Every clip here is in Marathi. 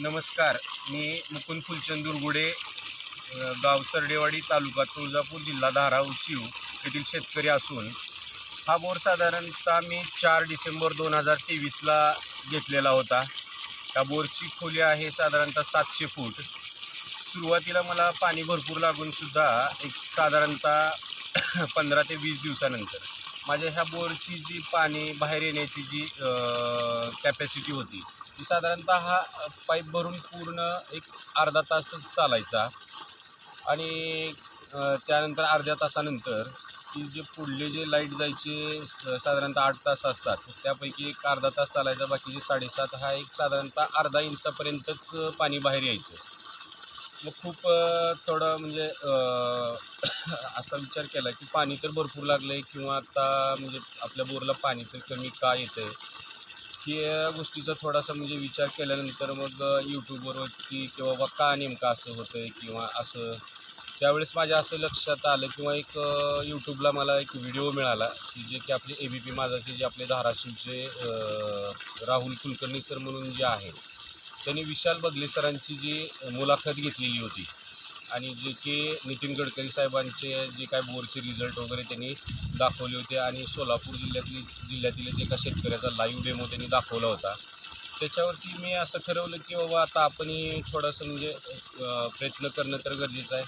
नमस्कार मी मुकुंद फुलचंद दुर्गुडे गाव सरडेवाडी तालुका तुळजापूर जिल्हा धाराव चिव येथील शेतकरी असून हा बोर साधारणतः मी चार डिसेंबर दोन हजार तेवीसला घेतलेला होता. त्या बोरची खोली आहे साधारणतः सातशे फूट. सुरुवातीला मला पाणी भरपूर लागूनसुद्धा एक साधारणतः पंधरा ते वीस दिवसानंतर. माझ्या ह्या बोरची जी पाणी बाहेर येण्याची जी कॅपॅसिटी होती ती साधारणतः हा पाईप भरून पूर्ण एक अर्धा तासच चालायचा. आणि त्यानंतर अर्ध्या तासानंतर ती जे पुढले जे लाइट जायचे स- साधारणतः आठ तास असतात त्यापैकी एक अर्धा तास चालायचा बाकीचे साडेसात हा एक साधारणतः अर्धा इंचापर्यंतच पाणी बाहेर यायचं. मग खूप थोडं म्हणजे असा विचार केला की पाणी तर भरपूर लागलं आहे किंवा आता म्हणजे आपल्या बोरला पाणी तर कमी का येतं आहे की या गोष्टीचा थोडासा म्हणजे विचार केल्यानंतर मग यूट्यूबवरती किंवा बा का नेमकं असं होतं आहे किंवा असं त्यावेळेस माझ्या असं लक्षात आलं किंवा एक यूट्यूबला मला एक व्हिडिओ मिळाला की जे की आपले ए बी पी माझाचे जे आपले धाराशिवचे राहुल कुलकर्णी सर म्हणून जे आहेत. त्यांनी विशाल बदले सरांची जी मुलाखत घेतलेली होती आणि जे की नितीन गडकरी साहेबांचे जे काय बोरचे रिझल्ट वगैरे त्यांनी दाखवले होते आणि सोलापूर जिल्ह्यातली जिल्ह्यातील जे एका शेतकऱ्याचा लाईव्ह डेमो त्यांनी दाखवला होता. त्याच्यावरती मी असं ठरवलं की बाबा आता आपणही थोडंसं म्हणजे प्रयत्न करणं तर गरजेचं आहे.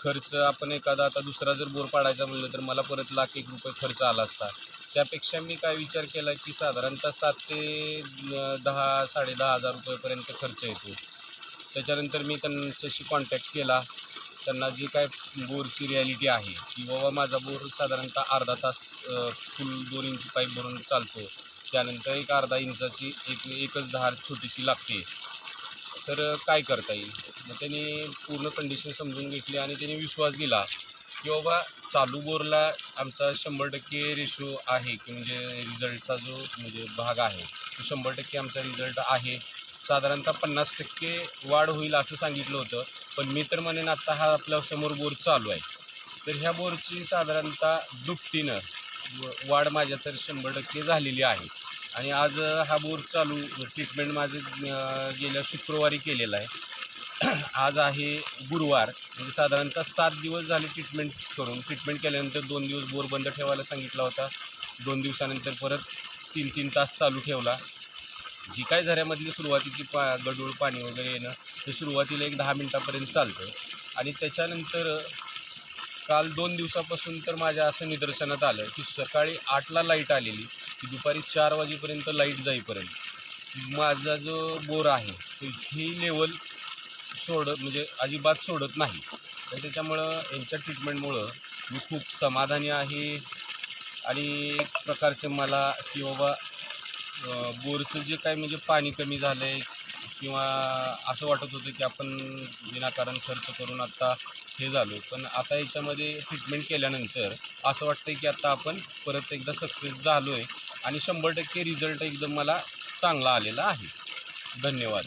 खर्च आपण एखादा आता दुसरा जर बोर पाडायचा म्हणलं तर मला परत लाख एक रुपये खर्च आला असता. त्यापेक्षा मी काय विचार केला की साधारणतः सात ते दहा साडेदहा हजार रुपयेपर्यंत खर्च येतो. त्याच्यानंतर मी त्यांच्याशी कॉन्टॅक्ट केला. त्यांना जी काय बोरची रिॲलिटी आहे की बाबा माझा बोर साधारणतः अर्धा तास फुल दोन इंची पाईप भरून चालतो. त्यानंतर एक अर्धा इंचाची एक एकच धार छोटीशी लागते. तर काय करता येईल? मग त्यांनी पूर्ण कंडिशन समजून घेतली आणि त्यांनी विश्वास दिला. की बाबा चालू बोरला आमचा शंभर टक्के रेशो आहे की म्हणजे रिझल्टचा जो म्हणजे भाग आहे तो शंभर टक्के आमचा रिझल्ट आहे. साधारणतः पन्नास टक्के वाढ होईल असं सांगितलं होतं पण मी तर म्हणेन आत्ता हा आपल्यासमोर बोर चालू आहे. तर ह्या बोरची साधारणतः दुपटीनं वाढ माझ्या तर शंभर टक्के झालेली आहे. आणि आज हा बोर चालू ट्रीटमेंट माझे गेल्या शुक्रवारी केलेला आहे. आज आहे गुरुवार. म्हणजे साधारणतः सात दिवस झाले ट्रीटमेंट करून. ट्रीटमेंट केल्यानंतर दोन दिवस बोर बंद ठेवायला सांगितला होता. दोन दिवसानंतर परत तीन तीन तास चालू ठेवला. जी काय झऱ्यामधली सुरुवातीची पा गडूळ पाणी वगैरे येणं ते सुरुवातीला एक दहा मिनटापर्यंत चालतं. आणि त्याच्यानंतर काल दोन दिवसापासून तर माझ्या असं निदर्शनात आलं की सकाळी आठला लाइट आलेली की दुपारी चार वाजेपर्यंत लाइट जाईपर्यंत. माझा जो बोर आहे ही लेवल सोडत म्हणजे अजिबात सोडत नाही. तर त्याच्यामुळं यांच्या ट्रीटमेंटमुळं मी खूप समाधानी आहे. आणि एक प्रकारचं मला की बाबा बोरचं जे काय म्हणजे पाणी कमी झालं आहे किंवा असं वाटत होतं की आपण विनाकारण खर्च करून आत्ता हे झालो. पण आता याच्यामध्ये ट्रीटमेंट केल्यानंतर असं वाटतं की आत्ता आपण परत एकदा सक्सेस झालो आहे आणि शंभर टक्के रिझल्ट एकदम मला चांगला आलेला आहे. धन्यवाद.